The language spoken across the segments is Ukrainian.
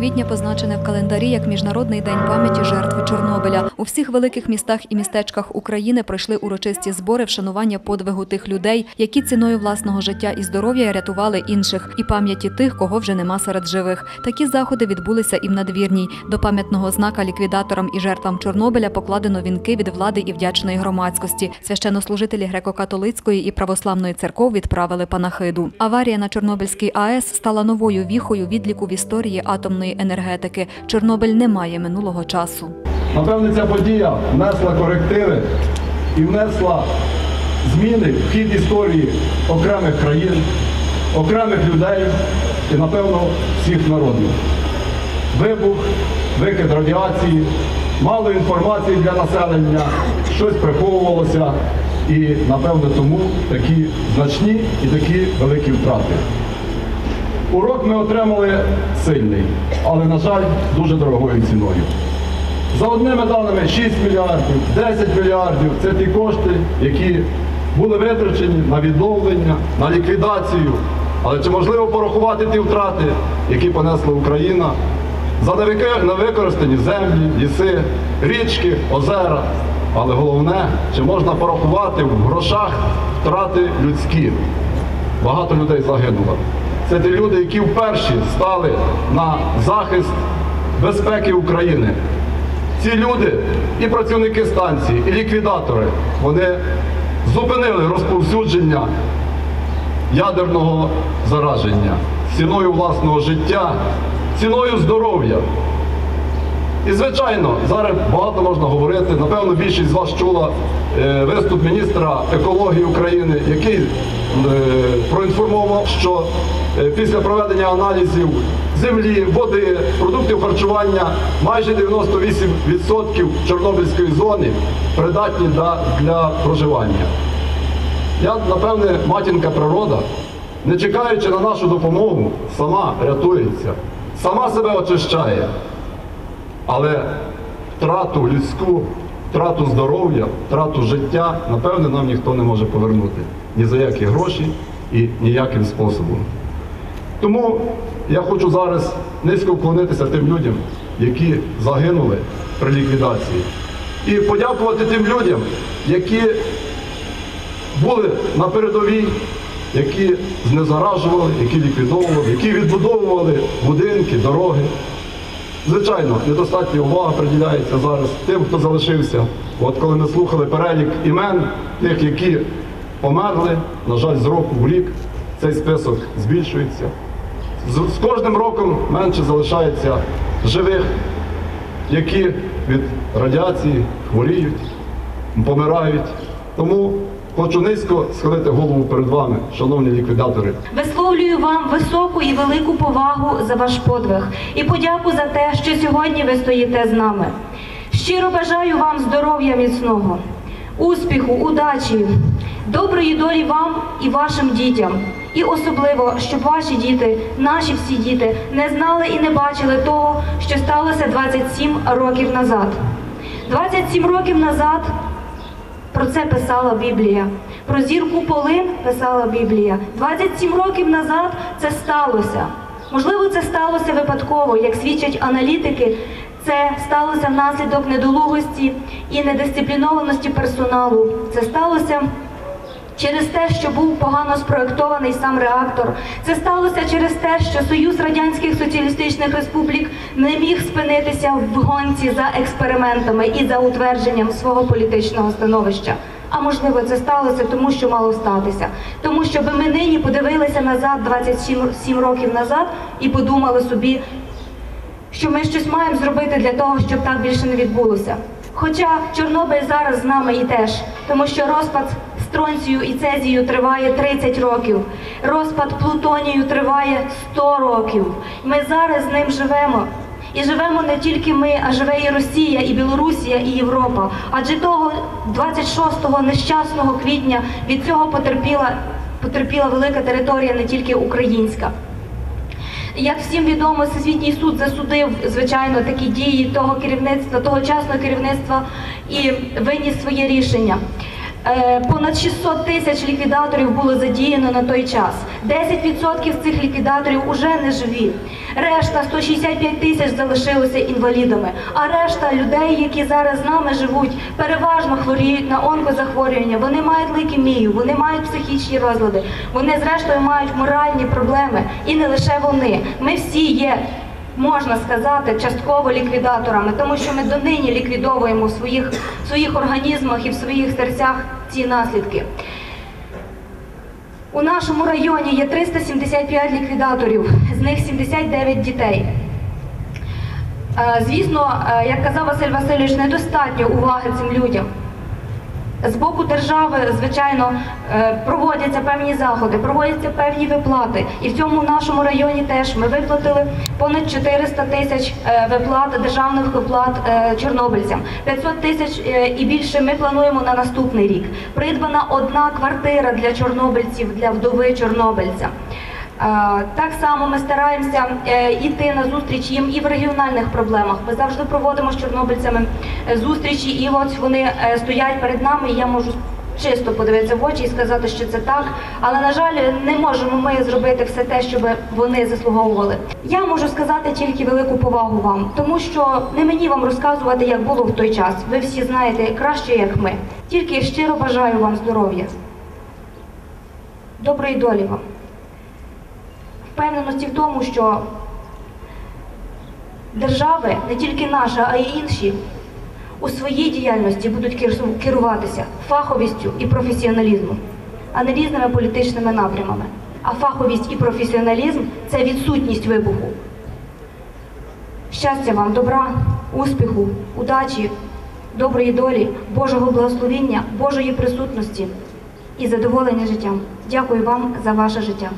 26 квітня позначене в календарі як Міжнародний день пам'яті жертв Чорнобиля. У всіх великих містах і містечках України пройшли урочисті збори вшанування подвигу тих людей, які ціною власного життя і здоров'я рятували інших, і пам'яті тих, кого вже нема серед живих. Такі заходи відбулися і в надвірній. До пам'ятного знака ліквідаторам і жертвам Чорнобиля покладено вінки від влади і вдячної громадськості. Священнослужителі греко-католицької і православної церков відправили панахиду. Аварія на Чорнобильській АЕС стала новою віхою відліку в історії атомної енергетики. Чорнобиль не має минулого часу. Напевне, ця подія внесла корективи і внесла зміни в хід історії окремих країн, окремих людей і, напевно, всіх народів. Вибух, викид радіації, мало інформації для населення, щось приховувалося, і, напевно, тому такі значні і такі великі втрати. Урок ми отримали сильний, але, на жаль, дуже дорогою ціною. За одними даними 6 мільярдів, 10 мільярдів це ті кошти, які були витрачені на відновлення, на ліквідацію. Але чи можливо порахувати ті втрати, які понесла Україна за невикористані землі, ліси, річки, озера? Але головне, чи можна порахувати в грошах втрати людські? Багато людей загинуло. Це ті люди, які вперше стали на захист безпеки України. Ці люди і працівники станції, і ліквідатори, вони зупинили розповсюдження ядерного зараження ціною власного життя, ціною здоров'я. І, звичайно, зараз багато можна говорити. Напевно, більшість з вас чула е, виступ міністра екології України, який е, проінформував, що е, після проведення аналізів землі, води, продуктів харчування майже 98% Чорнобильської зони придатні для, для проживання. Я, напевне, матінка природа, не чекаючи на нашу допомогу, сама рятується, сама себе очищає. Але втрату людську, втрату здоров'я, втрату життя, напевне, нам ніхто не може повернути ні за які гроші і ніяким способом. Тому я хочу зараз низько вклонитися тим людям, які загинули при ліквідації. І подякувати тим людям, які були на передовій, які знезаражували, які ліквідовували, які відбудовували будинки, дороги. Звичайно, недостатньо увага приділяється зараз тим, хто залишився. От коли ми слухали перелік імен тих, які померли, на жаль, з року в рік цей список збільшується. З, з кожним роком менше залишається живих, які від радіації хворіють, помирають. Тому хочу низько схилити голову перед вами, шановні ліквідатори. Висловлюю вам високу і велику повагу за ваш подвиг і подяку за те, що сьогодні ви стоїте з нами. Щиро бажаю вам здоров'я міцного, успіху, удачі, доброї долі вам і вашим дітям. І особливо, щоб ваші діти, наші всі діти, не знали і не бачили того, що сталося 27 років назад. 27 років назад про це писала Біблія. Про зірку полин писала Біблія. 27 років назад це сталося. Можливо, це сталося випадково, як свідчать аналітики. Це сталося внаслідок недолугості і недисциплінованості персоналу. Це сталося через те, що був погано спроектований сам реактор. Це сталося через те, що Союз Радянських Соціалістичних Республік не міг спинитися в гонці за експериментами і за утвердженням свого політичного становища. А можливо, це сталося тому, що мало статися. Тому що би ми нині подивилися назад 27 років назад і подумали собі, що ми щось маємо зробити для того, щоб так більше не відбулося. Хоча Чорнобиль зараз з нами і теж, тому що розпад стронцію і цезію триває 30 років, розпад плутонію триває 100 років. Ми зараз з ним живемо. І живемо не тільки ми, а живе і Росія, і Білорусія, і Європа. Адже того 26-го нещасного квітня від цього потерпіла, потерпіла велика територія, не тільки українська. Як всім відомо, Всесвітній суд засудив, звичайно, такі дії того керівництва, тогочасного керівництва і виніс своє рішення. Е, Понад 600 тисяч ліквідаторів було задіяно на той час. 10% з цих ліквідаторів уже не живі. Решта 165 тисяч залишилися інвалідами. А решта людей, які зараз з нами живуть, переважно хворіють на онкозахворювання. Вони мають лейкемію, вони мають психічні розлади, вони зрештою мають моральні проблеми. І не лише вони. Ми всі є можна сказати, частково ліквідаторами, тому що ми донині ліквідовуємо в своїх, в своїх організмах і в своїх серцях ці наслідки. У нашому районі є 375 ліквідаторів, з них 79 дітей. Е, Звісно, е, як казав Василь Васильович, недостатньо уваги цим людям. З боку держави, звичайно, е, проводяться певні заходи, проводяться певні виплати. І в цьому нашому районі теж ми виплатили понад 400 тисяч е, виплат, державних виплат е, чорнобильцям. 500 тисяч і більше ми плануємо на наступний рік. Придбана одна квартира для чорнобильців, для вдови чорнобильця. Е, Так само ми стараємося е, йти на зустріч їм і в регіональних проблемах. Ми завжди проводимо з чорнобильцями е, зустрічі, і от вони стоять перед нами. і Я можу чисто подивитися в очі і сказати, що це так. Але на жаль, не можемо ми зробити все те, щоб вони заслуговували. Я можу сказати тільки велику повагу вам, тому що не мені вам розказувати, як було в той час. Ви всі знаєте краще, як ми. Тільки щиро бажаю вам здоров'я, доброї долі вам впевненості в тому, що держави, не тільки наша, а й інші, у своїй діяльності будуть керуватися фаховістю і професіоналізмом, а не різними політичними напрямами. А фаховість і професіоналізм це відсутність вибуху. Щастя вам, добра, успіху, удачі, доброї долі, Божого благословіння, Божої присутності і задоволення життям. Дякую вам за ваше життя.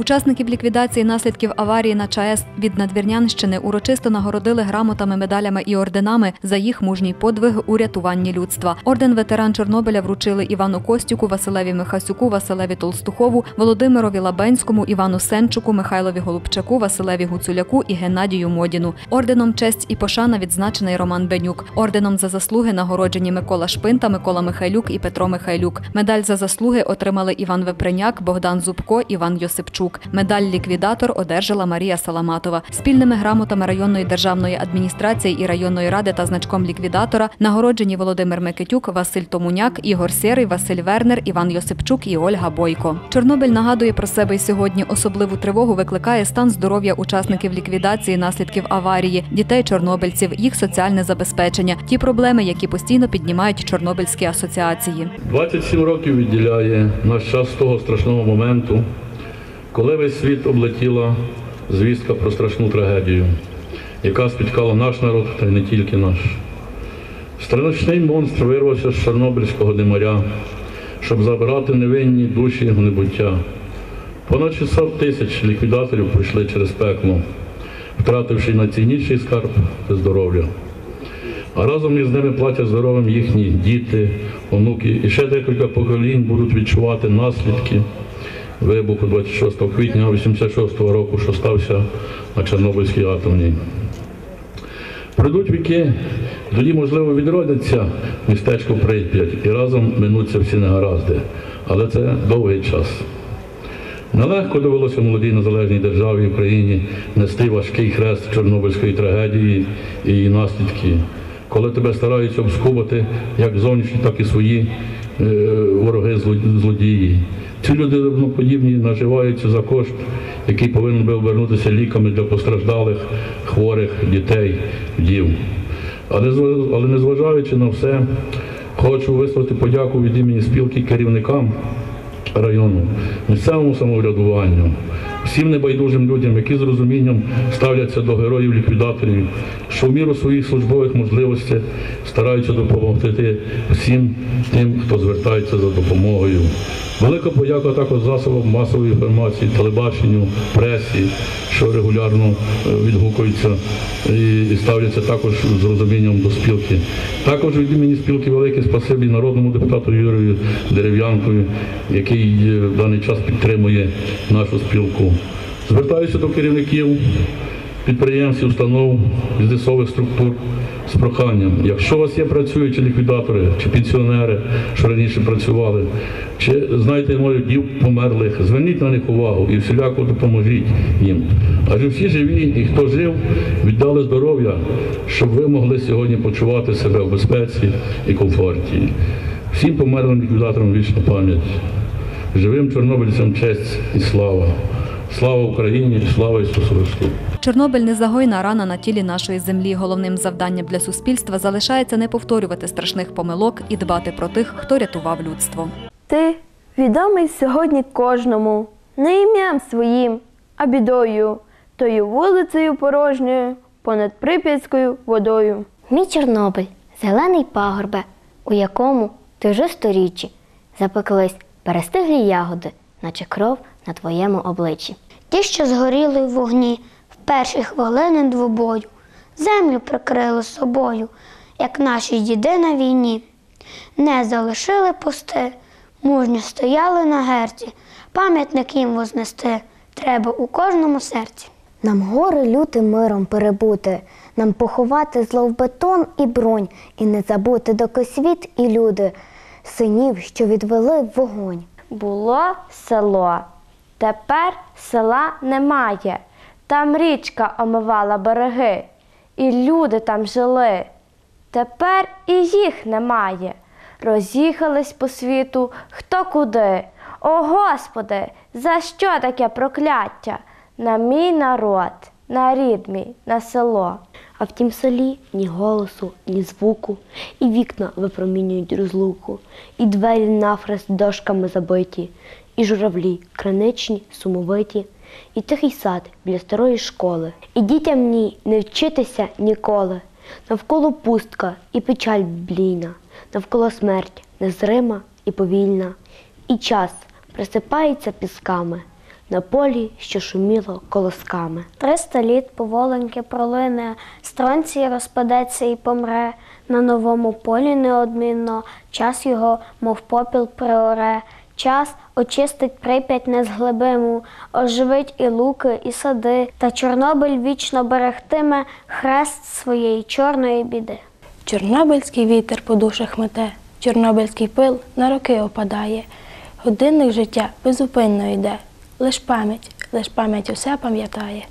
Учасників ліквідації наслідків аварії на ЧАЕС від Надвірнянщини урочисто нагородили грамотами, медалями і орденами за їх мужній подвиг у рятуванні людства. Орден ветеран Чорнобиля вручили Івану Костюку, Василеві Михасюку, Василеві Толстухову, Володимирові Лабенському, Івану Сенчуку, Михайлові Голубчаку, Василеві Гуцуляку і Геннадію Модіну. Орденом честь і пошана відзначений Роман Бенюк. Орденом за заслуги нагороджені Микола Шпинта, Микола Михайлюк і Петро Михайлюк. Медаль за заслуги отримали Іван Вепреняк, Богдан Зубко, Іван Йосипчук. Медаль ліквідатор одержала Марія Саламатова. Спільними грамотами районної державної адміністрації і районної ради та значком ліквідатора нагороджені Володимир Микитюк, Василь Томуняк, Ігор Сєрий, Василь Вернер, Іван Йосипчук і Ольга Бойко. Чорнобиль нагадує про себе й сьогодні. Особливу тривогу викликає стан здоров'я учасників ліквідації наслідків аварії, дітей чорнобильців, їх соціальне забезпечення, ті проблеми, які постійно піднімають чорнобильські асоціації. 27 років відділяє наш час з того страшного моменту, коли весь світ облетіла звістка про страшну трагедію, яка спіткала наш народ та й не тільки наш. Страшний монстр вирвався з Чорнобильського димаря, щоб забрати невинні душі в небуття. Понад 600 тисяч ліквідаторів пройшли через пекло, втративши найцінніший скарб це здоров'я. А разом із ними платять здоров'ям їхні діти, онуки. І ще декілька поколінь будуть відчувати наслідки вибуху 26 квітня 86 року, що стався на Чорнобильській атомній. Пройдуть віки, тоді, можливо, відродиться містечко Прип'ять і разом минуться всі негаразди. Але це довгий час. Нелегко довелося молодій незалежній державі Україні нести важкий хрест Чорнобильської трагедії і її наслідки, коли тебе стараються обскубати як зовнішні, так і свої е, вороги зло- злодії. Ці люди подібні наживаються за кошт, який повинен би обернутися ліками для постраждалих, хворих, дітей, вдів. Але незважаючи на все, хочу висловити подяку від імені спілки керівникам району, місцевому самоврядуванню, всім небайдужим людям, які з розумінням ставляться до героїв-ліквідаторів, що в міру своїх службових можливостей стараються допомогти всім тим, хто звертається за допомогою. Велика подяка також засобам масової інформації, телебаченню, пресі, що регулярно е, відгукуються і, ставляться також з розумінням до спілки. Також від імені спілки велике спасибі народному депутату Юрію Дерев'янкові, який е, в даний час підтримує нашу спілку. Звертаюся до керівників підприємств, установ, бізнесових структур з проханням. Якщо у вас є працюючі ліквідатори чи пенсіонери, що раніше працювали, чи знаєте молодів померлих, зверніть на них увагу і всіляко допоможіть їм. Адже всі живі, і хто жив, віддали здоров'я, щоб ви могли сьогодні почувати себе в безпеці і комфорті. Всім померлим ліквідаторам вічна пам'ять. Живим чорнобильцям честь і слава. Слава Україні, слава Ісусу Христу! Чорнобиль незагойна рана на тілі нашої землі. Головним завданням для суспільства залишається не повторювати страшних помилок і дбати про тих, хто рятував людство. Ти відомий сьогодні кожному, не ім'ям своїм, а бідою, тою вулицею порожньою, понад прип'ятською водою. Мій Чорнобиль, зелений пагорбе, у якому ти вже сторіччі запеклись перестиглі ягоди, наче кров на твоєму обличчі. Ті, що згоріли в вогні перші хвилини двобою, землю прикрили собою, як наші діди на війні. Не залишили пусти, мужньо стояли на герці, пам'ятник їм вознести треба у кожному серці. Нам гори лютим миром перебути, нам поховати зло в бетон і бронь, і не забути, доки світ і люди, синів, що відвели в вогонь. Було село, тепер села немає. Там річка омивала береги, і люди там жили. Тепер і їх немає. Роз'їхались по світу хто куди. О Господи, за що таке прокляття? На мій народ, на рід мій, на село. А в тім селі ні голосу, ні звуку, і вікна випромінюють розлуку, і двері нафрест дошками забиті, і журавлі криничні, сумовиті, і тихий сад біля старої школи. І дітям ні не вчитися ніколи. Навколо пустка і печаль блійна, навколо смерть незрима і повільна, і час присипається пісками на полі, що шуміло колосками. Триста літ поволеньки пролине, стронцій розпадеться і помре. На новому полі неодмінно, час його, мов попіл приоре. Час очистить прип'ять незглибиму, оживить і луки, і сади, та Чорнобиль вічно берегтиме хрест своєї чорної біди. Чорнобильський вітер по душах мете, чорнобильський пил на роки опадає. Годинник життя безупинно йде, лиш пам'ять, лиш пам'ять усе пам'ятає.